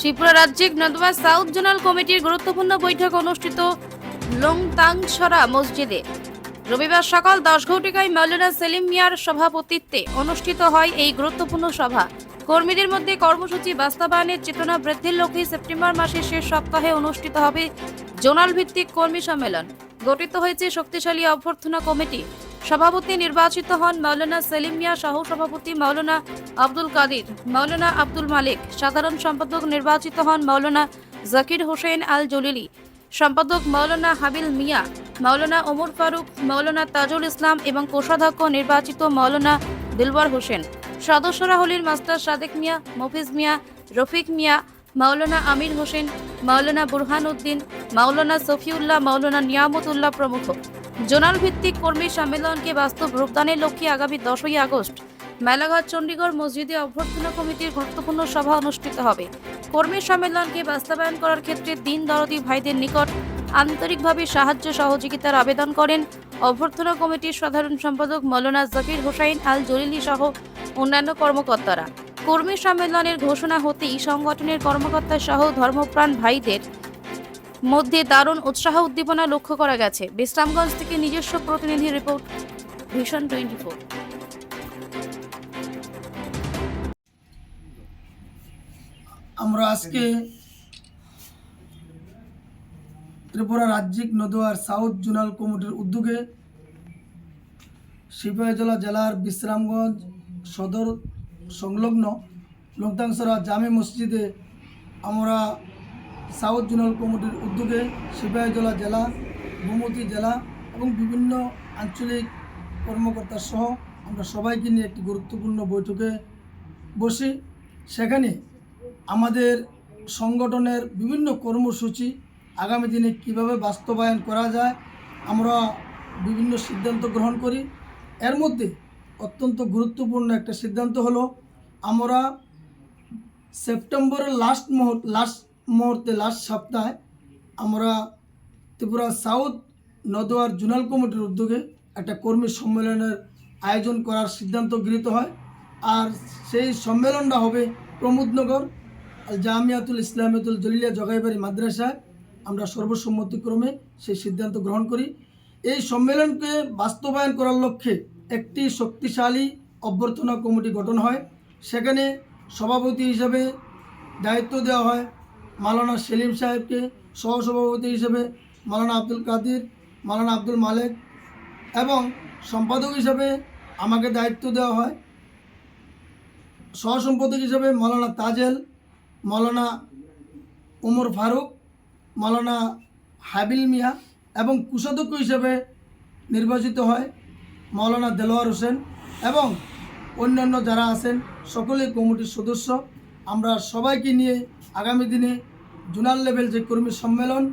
ত্রিপুরা রাজ্যিক Nadwa south zonal কমিটির গুরুত্বপূর্ণ বৈঠক অনুষ্ঠিত লংতাংছড়া মসজিদে। রবিবার সকাল দশ ঘটিকায় মৌলানা সেলিম মিয়ার সভাপতিত্বে অনুষ্ঠিত হয় এই গুরুত্বপূর্ণ সভা। কর্মীদের মধ্যে কর্মসূচি বাস্তবায়নের চেতনা বৃদ্ধির লক্ষ্যে সেপ্টেম্বর মাসের শেষ সপ্তাহে অনুষ্ঠিত হবে জোনাল ভিত্তিক কর্মী সম্মেলন। গঠিত হয়েছে শক্তিশালী অভ্যর্থনা কমিটি। সভাপতি নির্বাচিত হন মাওলানা সেলিম মিয়া সহ সভাপতি মাওলানা আব্দুল কাদির। মাওলানা আব্দুল মালিক। সাধারণ সম্পাদক নির্বাচিত হন মাওলানা জাকির হোসেন আল জলিলি সম্পাদক মাওলানা হাবিল মিয়া। মাওলানা ওমর ফারুক, মাওলানা তাজুল ইসলাম এবং কোষাধ্যক্ষ নির্বাচিত মাওলানা দিলওয়ার হোসেন। সদস্যরা হলেন মাস্টার সাদেক মিয়া, মফিজ মিয়া, রফিক মিয়া, মাওলানা আমির হোসেন, মাওলানা বুরহান উদ্দিন, মাওলানা সফিউল্লাহ মাওলানা নিয়ামতুল্লাহ প্রমুখ। জোনাল ভিত্তিক কর্মী সম্মেলনকে বাস্তব রূপদানের লক্ষ্যে আগামী দশই আগস্ট মেলাঘাট, চণ্ডীগড় মসজিদে অভ্যর্থনা কমিটির গুরুত্বপূর্ণ সভা অনুষ্ঠিত হবে। কর্মী সম্মেলনকে বাস্তবায়ন করার ক্ষেত্রে দিন দরদি ভাইদের নিকট আন্তরিকভাবে সাহায্য সহযোগিতার আবেদন করেন অভ্যর্থনা কমিটির সাধারণ সম্পাদক মৌলানা জাকির হোসাইন আল জলিলি সহ অন্যান্য কর্মকর্তারা। কর্মী সম্মেলনের ঘোষণা হতেই সংগঠনের কর্মকর্তা সহ ধর্মপ্রাণ ভাইদের মধ্যে দারুণ উৎসাহ উদ্দীপনা লক্ষ্য করা গেছে। বিশ্রামগঞ্জ থেকে নিজস্ব প্রতিনিধি রিপোর্ট ভিশন টোয়েন্টি আমরা আজকে ত্রিপুরা রাজ্যিক নদোয়ার সাউথ জোনাল কমিটির উদ্যোগে সিপাহীজলা জেলার বিশ্রামগঞ্জ সদর সংলগ্ন লংতাংসরা জামে মসজিদে আমরা সাউথ জোনাল কমিটির উদ্যোগে সিপাহীজলা জেলা, গোমতী জেলা এবং বিভিন্ন আঞ্চলিক কর্মকর্তা সহ আমরা সবাইকে নিয়ে একটি গুরুত্বপূর্ণ বৈঠকে বসি। সেখানে আমাদের সংগঠনের বিভিন্ন কর্মসূচি আগামী দিনে কীভাবে বাস্তবায়ন করা যায়, আমরা বিভিন্ন সিদ্ধান্ত গ্রহণ করি। এর মধ্যে অত্যন্ত গুরুত্বপূর্ণ একটা সিদ্ধান্ত হলো, আমরা সেপ্টেম্বরের লাস্ট মুহূর্ত লাস্ট মুহূর্তে লাস্ট সপ্তাহে আমরা ত্রিপুরা সাউথ নদোয়ার জোনাল কমিটির উদ্যোগে একটা কর্মী সম্মেলনের আয়োজন করার সিদ্ধান্ত গৃহীত হয়। আর সেই সম্মেলনটা হবে প্রমোদনগর জামিয়াতুল ইসলামিয়াতুল জলিলিয়া জগাইবাড়ি মাদ্রাসায়। আমরা সর্বসম্মতিক্রমে সেই সিদ্ধান্ত গ্রহণ করি। এই সম্মেলনকে বাস্তবায়ন করার লক্ষ্যে একটি শক্তিশালী অভ্যর্থনা কমিটি গঠন হয়। সেখানে সভাপতি হিসাবে দায়িত্ব দেওয়া হয়। মালানা সেলিম সাহেবকে সহসভাপতি হিসেবে মালানা আব্দুল কাদির, মালানা আব্দুল মালেক এবং সম্পাদক হিসেবে আমাকে দায়িত্ব দেওয়া হয়। সহসম্পাদক হিসেবে মৌলানা তাজেল, মৌলানা ওমর ফারুক, মৌলানা হাবিল মিয়া এবং কুষাধ্যক্ষ হিসেবে নির্বাচিত হয় মৌলানা দেলোয়ার হোসেন এবং অন্যান্য যারা আছেন, সকলেই কমিটির সদস্য। আমরা সবাইকে নিয়ে আগামী দিনে জোনাল লেভেল যে কর্মী সম্মেলন,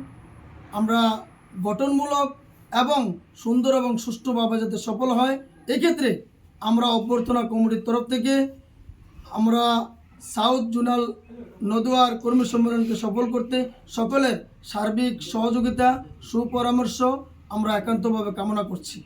আমরা গঠনমূলক এবং সুন্দর এবং সুষ্ঠুভাবে যাতে সফল হয়, এক্ষেত্রে আমরা অভ্যর্থনা কমিটির তরফ থেকে আমরা সাউথ জোনাল নদুয়ার কর্মী সম্মেলনকে সফল করতে সকলের সার্বিক সহযোগিতা, সুপরামর্শ আমরা একান্তভাবে কামনা করছি।